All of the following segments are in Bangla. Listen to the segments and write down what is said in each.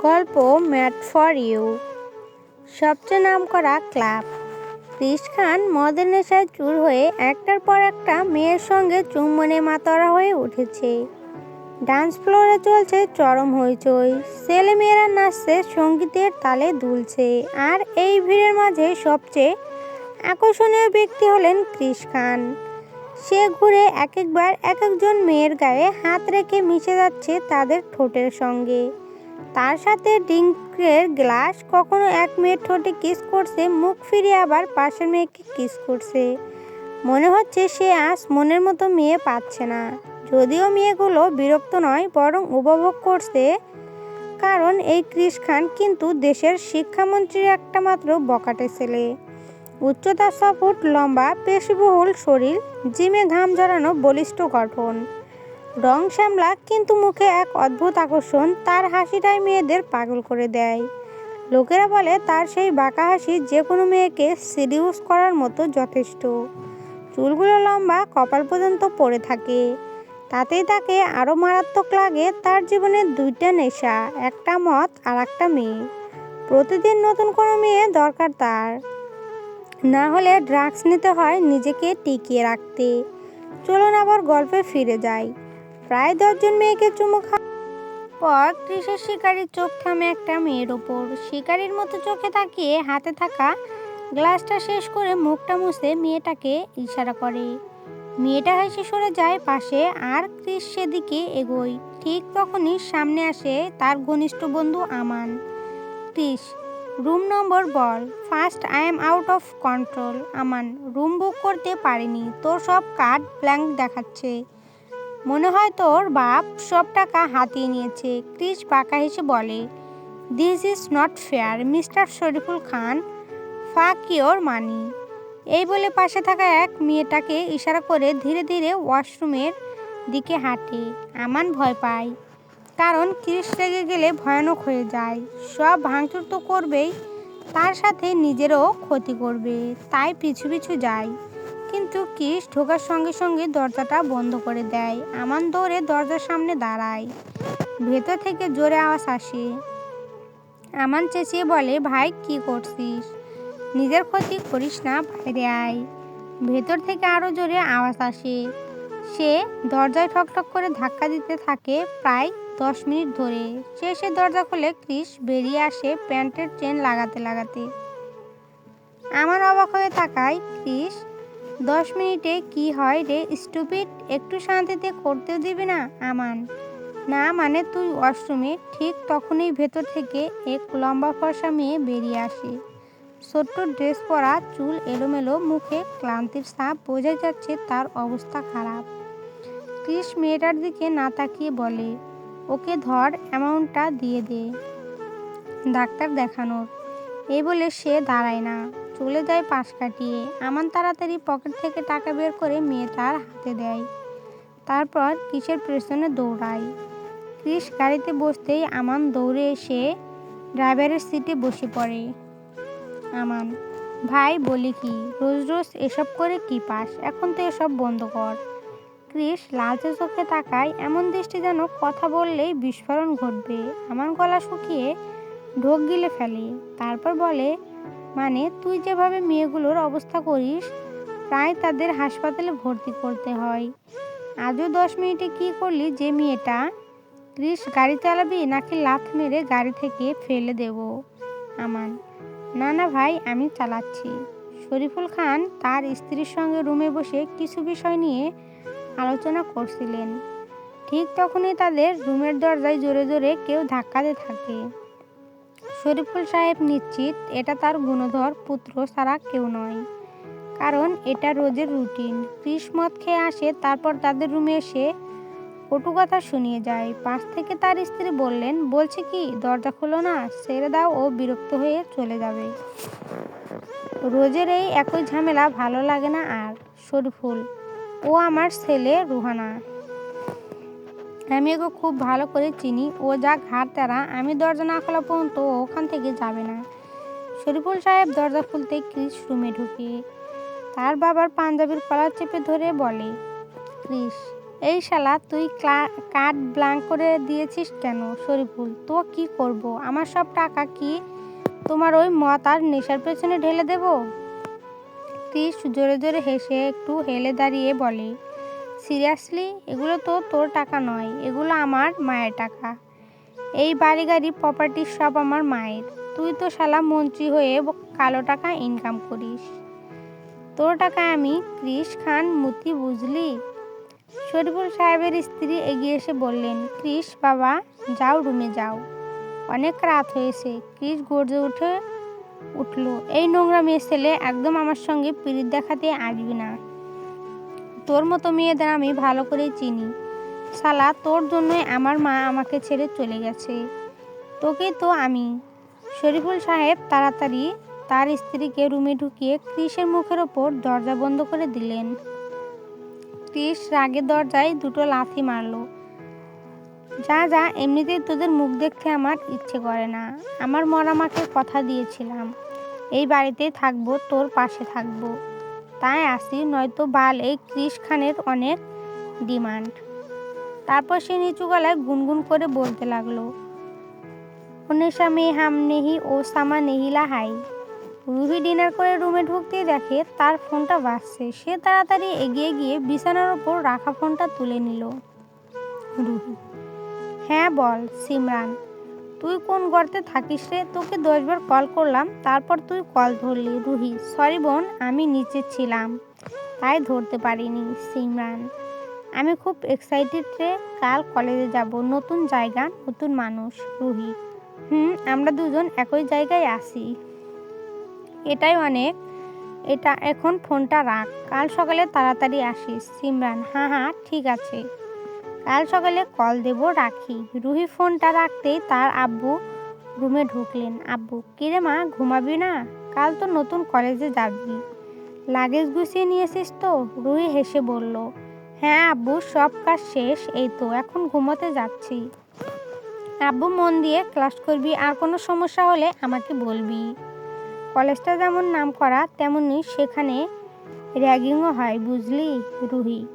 গল্প ম্যাট ফর ইউ। সবচেয়ে নাম করা ক্লাব। ক্রিস খান মদের নেশায় চুর হয়ে একটার পর একটা মেয়ের সঙ্গে চুম্বনে মাতরা হয়ে উঠেছে। ডান্স ফ্লোরে চলছে চরম হইচই। ছেলে মেয়েরা নাচছে, সঙ্গীতের তালে দুলছে। আর এই ভিড়ের মাঝে সবচেয়ে আকর্ষণীয় ব্যক্তি হলেন ক্রিস খান। সে ঘুরে এক একবার এক একজন মেয়ের গায়ে হাত রেখে মিশে যাচ্ছে তাদের ঠোঁটের সঙ্গে। তার সাথে ড্রিঙ্কের গ্লাস কখনো এক মেয়ের ঠোঁটে কিস করছে, মুখ ফিরিয়ে আবার পাশের মেয়েকে কিস করছে। মনে হচ্ছে সে আজ মনের মতো মেয়ে পাচ্ছে না। যদিও মেয়েগুলো বিরক্ত নয়, বরং উপভোগ করছে। কারণ এই ক্রিস খান কিন্তু দেশের শিক্ষামন্ত্রীর একটা মাত্র বকাটে ছেলে। উচ্চতা ছ ফুট লম্বা, পেশিবহুল শরীর, জিমে ঘাম জড়ানো বলিষ্ঠ গঠন। রং শ্যামলা কিন্তু মুখে এক অদ্ভুত আকর্ষণ, তার হাসিটাই মেয়েদের পাগল করে দেয়। লোকেরা বলে তার সেই বাঁকা হাসি যে কোনো মেয়েকে সিডিউস করার মতো যথেষ্ট। চুলগুলো লম্বা, কপাল পর্যন্ত পড়ে থাকে। তাতেই তাকে আরও মারাত্মক লাগে তার জীবনের দুইটা নেশা, একটা মত আর একটা মেয়ে। প্রতিদিন নতুন কোনো মেয়ে দরকার তার। না হলে ড্রাগস নিতে হয় নিজেকে টিকিয়ে রাখতে। চলুন আবার গল্পে ফিরে যাই। প্রায় দশজন মেয়েকে চুমু খা পর কৃষের শিকারীর চোখ থামে একটা মেয়ের ওপর। শিকারীর মতো চোখে তাকিয়ে হাতে থাকা গ্লাসটা শেষ করে মুখটা মুছে মেয়েটাকে ইশারা করে। মেয়েটা হেসে সরে যায় পাশে আর ক্রিস সেদিকে এগোয়। ঠিক তখনই সামনে আসে তার ঘনিষ্ঠ বন্ধু Aman. Chris room number ball. First I am out of control. Aman, room book করতে পারিনি। তোর সব কার্ড ব্ল্যাঙ্ক দেখাচ্ছে। মনে হয় তোর বাপ সব টাকা হাতিয়ে নিয়েছে। ক্রিস বাঁকা হেসে বলে this is not fair mister Shariful Khan. Fuck your money এই বলে পাশে থাকা এক মেয়েটাকে ইশারা করে ধীরে ধীরে ওয়াশরুমের দিকে হাঁটে। আমান ভয় পায়, কারণ ক্রিস রেগে গেলে ভয়ানক হয়ে যায়। সব ভাঙচুর তো করবেই, তার সাথে নিজেরও ক্ষতি করবে, তাই পিছু পিছু যায়। কিন্তু ক্রিস ঢোকার সঙ্গে সঙ্গে দরজাটা বন্ধ করে দেয়। আমান দৌড়ে দরজার সামনে দাঁড়ায়। ভেতর থেকে জোরে আওয়াজ আসে। আমান চেঁচিয়ে বলে, ভাই, কি করছিস? নিজের ক্ষতি করিস না, বাইরে আয়। ভেতর থেকে আরও জোরে আওয়াজ আসে। সে দরজায় ঠকঠক করে ধাক্কা দিতে থাকে প্রায় দশ মিনিট ধরে। সে শেষে দরজা খুলে ক্রিস বেরিয়ে আসে প্যান্টের চেন লাগাতে লাগাতে। আমার অবাক হয়ে থাকায় ক্রিস দশ মিনিটে কি হয় রে, স্টুপিড? একটু শান্তিতে করতেও দিবি না, আমান। না মানে তুই ওয়াশরুমে ঠিক তখনই ভেতর থেকে এক লম্বা ফর্সা মেয়ে বেরিয়ে আসে। ছোট্ট ড্রেস পরা চুল এলোমেলো, মুখে ক্লান্তির সাপ বোঝা যাচ্ছে তার অবস্থা খারাপ। ক্রিস মেয়েটার দিকে না তাকিয়ে বলে, ওকে ধর, অ্যামাউন্টটা দিয়ে দে। ডাক্তার দেখানোর। এই বলে সে দাঁড়ায় না। চলে যায় পাশ কাটিয়ে। আমান তাড়াতাড়ি পকেট থেকে টাকা বের করে মেয়ে তার হাতে দেয়। তারপর কিসের পেছনে দৌড়ায়। ক্রিস গাড়িতে বসতেই আমান দৌড়ে এসে ড্রাইভারের সিটে বসে পড়ে। আমান, ভাই, বলি কি, রোজ রোজ এসব করে কি পাস? এখন তো এসব বন্ধ কর। ক্রিস লালচে চোখে তাকায়, এমন দৃষ্টি যেন কথা বললেই বিস্ফোরণ ঘটবে। আমার গলা শুকিয়ে ঢোক গিলে ফেলে। তারপর বলে মানে তুই যেভাবে মেয়েগুলোর অবস্থা করিস, প্রায় তাদের হাসপাতালে ভর্তি করতে হয়। আজও দশ মিনিটে কি করলি যে মেয়েটা? ক্রিস, গাড়ি চালাবি নাকি লাথ মেরে গাড়ি থেকে ফেলে দেব? আমান, না না ভাই, আমি চালাচ্ছি। শরীফুল খান তার স্ত্রীর সঙ্গে রুমে বসে কিছু বিষয় নিয়ে আলোচনা করছিলেন। ঠিক তখনই তাদের রুমের দরজায় জোরে জোরে কেউ ধাক্কাতে থাকে। শরীফুল সাহেব নিশ্চিত এটা তার গুণধর পুত্র ছাড়া কেউ নয়। কারণ এটা রোজের রুটিন। ক্রিস মদ খেয়ে আসে, তারপর তাদের রুমে এসে কটু কথা শুনিয়ে যায়। পাশ থেকে তার স্ত্রী বললেন, বলছে কি, দরজা খুলো না, ছেড়ে দাও, ও বিরক্ত হয়ে চলে যাবে। রোজের এই একই ঝামেলা ভালো লাগে না আর, শরীফুল। ও আমার ছেলে রুহানা। আমি খুব ভালো করে চিনি। ও যা ঘাট তারা আমি দরজা না খোলা পর্যন্ত ওখান থেকে যাবে না। শরীফুল সাহেব দরজা খুলতে ক্রিস রুমে ঢুকে, তার বাবার পাঞ্জাবির কলার চেপে ধরে বলে, ক্রিস, এই শালা তুই কার্ড ব্লাঙ্ক করে দিয়েছিস কেন শরীফুল? তো কি করব? আমার সব টাকা কি তোমার ওই মত আর নেশার পেছনে ঢেলে দেব? ক্রিস জোরে জোরে হেসে একটু হেলে দাঁড়িয়ে বলে সিরিয়াসলি এগুলো তো তোর টাকা নয়, এগুলো আমার মায়ের টাকা। এই বাড়ি গাড়ি প্রপার্টি সব আমার মায়ের। তুই তো শালা মন্ত্রী হয়ে কালো টাকা ইনকাম করিস। তোর টাকা আমি ক্রিস খান, মুতি বুঝলি? শরীফুল সাহেবের স্ত্রী এগিয়ে এসে বললেন ক্রিস বাবা, যাও রুমে যাও। অনেক রাত হয়েছে ক্রিস গর্জে উঠে উঠল, এই নোংরা মেয়ে ছেলে একদম আমার সঙ্গে পিরিত দেখাতে আসবি না। তোর মতো মেয়েদের আমি ভালো করেই চিনি। শালা, তোর জন্যই আমার মা আমাকে ছেড়ে চলে গেছে। তোকে তো আমি। শরীফুল সাহেব তাড়াতাড়ি তার স্ত্রীকে রুমে ঢুকিয়ে ক্রিসের মুখের ওপর দরজা বন্ধ করে দিলেন। ক্রিস রাগে দরজায় দুটো লাথি মারল। যা যা, এমনিতেই তোদের মুখ দেখতে আমার ইচ্ছে করে না। আমার মরা মাকে কথা দিয়েছিলাম। এই বাড়িতেই থাকব, তোর পাশে থাকব। তাই আসি, নয়তো বাল এই ক্রিস খানের অনেক ডিমান্ড। তারপর সে নিচু গলায় গুনগুন করে বলতে লাগল উনেশা মে হাম নেহি ও সামা নেহিলা হাই রুহি ডিনার করে রুমে ঢুকতে দেখে তার ফোনটা বাজছে। সে তাড়াতাড়ি এগিয়ে গিয়ে বিছানার ওপর রাখা ফোনটা তুলে নিল। রুহি হ্যাঁ বল, সিমরান। তুই কোন গর্তে থাকিস রে? তোকে দশবার কল করলাম, তারপর তুই কল ধরলি। রুহি, সরি বোন, আমি নিচে ছিলাম। তাই ধরতে পারিনি, সিমরান। আমি খুব এক্সাইটেড রে, কাল কলেজে যাব। নতুন জায়গা, নতুন মানুষ। রুহি, হুম, আমরা দুজন একই জায়গায় আসি এটাই অনেক। এটা, এখন ফোনটা রাখ। কাল সকালে তাড়াতাড়ি আসিস। সিমরান হ্যাঁ হ্যাঁ ঠিক আছে। কাল সকালে কল দেব রাখি। রুহি ফোনটা রাখতেই তার আব্বু রুমে ঢুকলেন। আব্বু, কিরে মা, ঘুমাবি না? কাল তো নতুন কলেজে যাবি। লাগেজ গুছিয়ে নিয়েছিস তো? রুহি হেসে বলল। হ্যাঁ আব্বু, সব কাজ শেষ, এই তো, এখন ঘুমোতে যাচ্ছি। আব্বু মন দিয়ে, ক্লাস করবি, আর কোনো সমস্যা হলে আমাকে বলবি। কলেজটা যেমন নাম করা তেমনই সেখানে র্যাগিংও হয়, বুঝলি রুহি?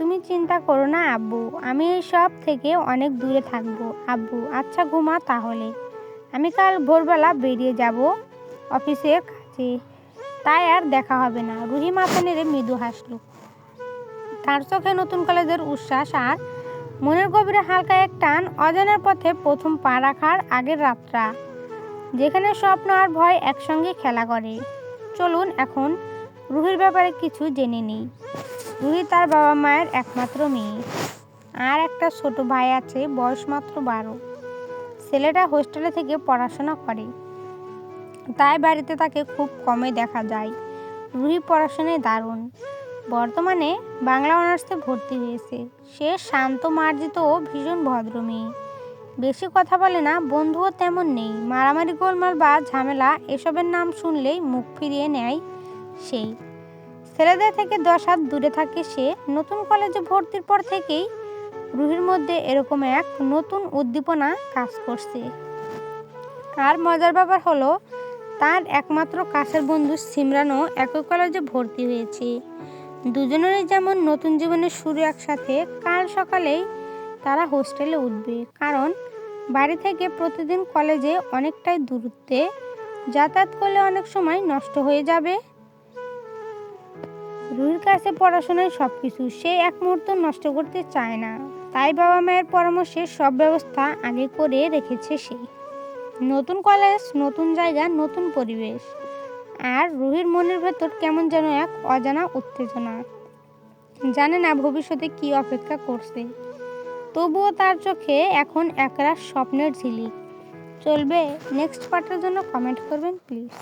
তুমি চিন্তা করো না, আব্বু। আমি এই সব থেকে অনেক দূরে থাকব। আব্বু আচ্ছা ঘুমা তাহলে। আমি কাল ভোরবেলা বেরিয়ে যাব অফিসের কাছে তাই আর দেখা হবে না। রুহি মাথা নেড়ে মৃদু হাসলো। তার চোখে নতুন কলেজের উচ্ছ্বাস আর মনের গভীরে হালকা এক টান অজানার পথে প্রথম পা রাখার আগের রাতটা, যেখানে স্বপ্ন আর ভয় একসঙ্গে খেলা করে। চলুন এখন রুহির ব্যাপারে কিছু জেনে নিই। রুহি তার বাবা মায়ের একমাত্র মেয়ে। আর একটা ছোট ভাই আছে, বয়স মাত্র বারো। ছেলেটা হোস্টেলে থেকে পড়াশোনা করে। তাই বাড়িতে তাকে খুব কমে দেখা যায়। রুহি পড়াশোনায় দারুণ। বর্তমানে বাংলা অনার্সে ভর্তি হয়েছে। সে শান্ত, মার্জিত ও ভীষণ ভদ্র মেয়ে। বেশি কথা বলে না, বন্ধুও তেমন নেই। মারামারি গোলমাল বা ঝামেলা, এসবের নাম শুনলেই মুখ ফিরিয়ে নেয় সেই। ছেলেদের থেকে দশ হাত দূরে থাকে সে, নতুন কলেজে ভর্তির পর থেকেই রুহির মধ্যে এরকম এক নতুন উদ্দীপনা কাজ করছে। আর মজার ব্যাপার হলো, তার একমাত্র কাছের বন্ধু সিমরানও একই কলেজে ভর্তি হয়েছে। দুজনেরই যেমন নতুন জীবনের শুরু একসাথে, কাল সকালেই তারা হোস্টেলে উঠবে। কারণ বাড়ি থেকে প্রতিদিন কলেজে অনেকটাই দূরত্বে যাতায়াত করলে অনেক সময় নষ্ট হয়ে যাবে। রুহির কাছে পড়াশোনায় সব কিছু সে এক মুহূর্ত নষ্ট করতে চায় না। তাই বাবা মায়ের পরামর্শে সব ব্যবস্থা আগে করে রেখেছে সে। নতুন কলেজ নতুন জায়গা, নতুন পরিবেশ। আর রুহির মনের ভেতর কেমন যেন এক অজানা উত্তেজনা। জানে না ভবিষ্যতে কি অপেক্ষা করছে। তবুও তার চোখে এখন একরা স্বপ্নের ঝিলিক। চলবে নেক্সট পার্টের জন্য কমেন্ট করবেন প্লিজ